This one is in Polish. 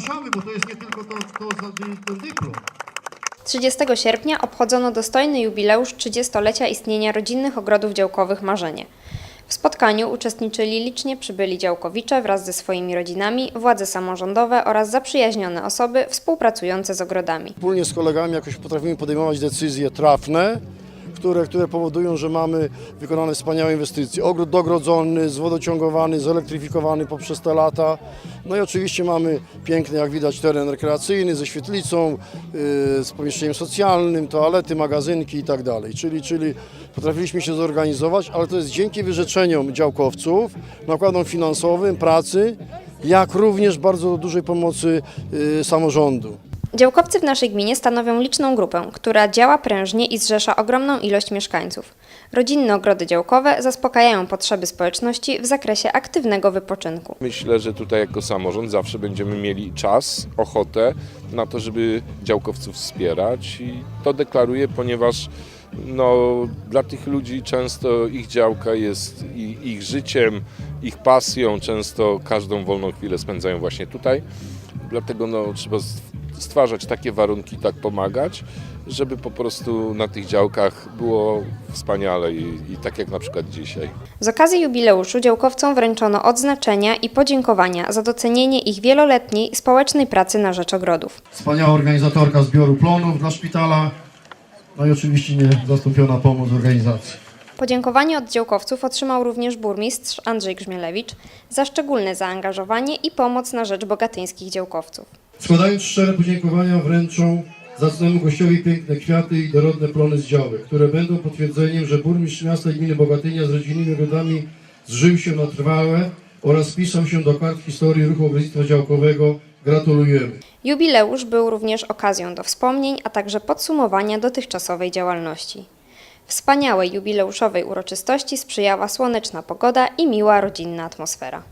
zapraszamy, bo to jest nie tylko to, to, za- ten dyplom. 30 sierpnia obchodzono dostojny jubileusz 30-lecia istnienia rodzinnych ogrodów działkowych Marzenie. W spotkaniu uczestniczyli licznie przybyli działkowicze wraz ze swoimi rodzinami, władze samorządowe oraz zaprzyjaźnione osoby współpracujące z ogrodami. Wspólnie z kolegami jakoś potrafimy podejmować decyzje trafne, które, które powodują, że mamy wykonane wspaniałe inwestycje. Ogród dogrodzony, zwodociągowany, zelektryfikowany poprzez te lata. No i oczywiście mamy piękny, jak widać, teren rekreacyjny ze świetlicą, yy, z pomieszczeniem socjalnym, toalety, magazynki i tak dalej. Czyli, czyli potrafiliśmy się zorganizować, ale to jest dzięki wyrzeczeniom działkowców, nakładom finansowym, pracy, jak również bardzo dużej pomocy yy, samorządu. Działkowcy w naszej gminie stanowią liczną grupę, która działa prężnie i zrzesza ogromną ilość mieszkańców. Rodzinne ogrody działkowe zaspokajają potrzeby społeczności w zakresie aktywnego wypoczynku. Myślę, że tutaj jako samorząd zawsze będziemy mieli czas, ochotę na to, żeby działkowców wspierać i to deklaruję, ponieważ no, dla tych ludzi często ich działka jest ich życiem, ich pasją, często każdą wolną chwilę spędzają właśnie tutaj. Dlatego no, trzeba stwarzać takie warunki, tak pomagać, żeby po prostu na tych działkach było wspaniale i, i tak jak na przykład dzisiaj. Z okazji jubileuszu działkowcom wręczono odznaczenia i podziękowania za docenienie ich wieloletniej społecznej pracy na rzecz ogrodów. Wspaniała organizatorka zbioru plonów dla szpitala, no i oczywiście niezastąpiona pomoc organizacji. Podziękowanie od działkowców otrzymał również burmistrz Andrzej Grzmielewicz za szczególne zaangażowanie i pomoc na rzecz bogatyńskich działkowców. Składając szczere podziękowania wręczą zacnemu gościowi piękne kwiaty i dorodne plony z działek, które będą potwierdzeniem, że burmistrz miasta i gminy Bogatynia z rodzinnymi ogrodami zżył się na trwałe oraz wpisał się do kart historii ruchu ogrodnictwa działkowego. Gratulujemy. Jubileusz był również okazją do wspomnień, a także podsumowania dotychczasowej działalności. Wspaniałej jubileuszowej uroczystości sprzyjała słoneczna pogoda i miła rodzinna atmosfera.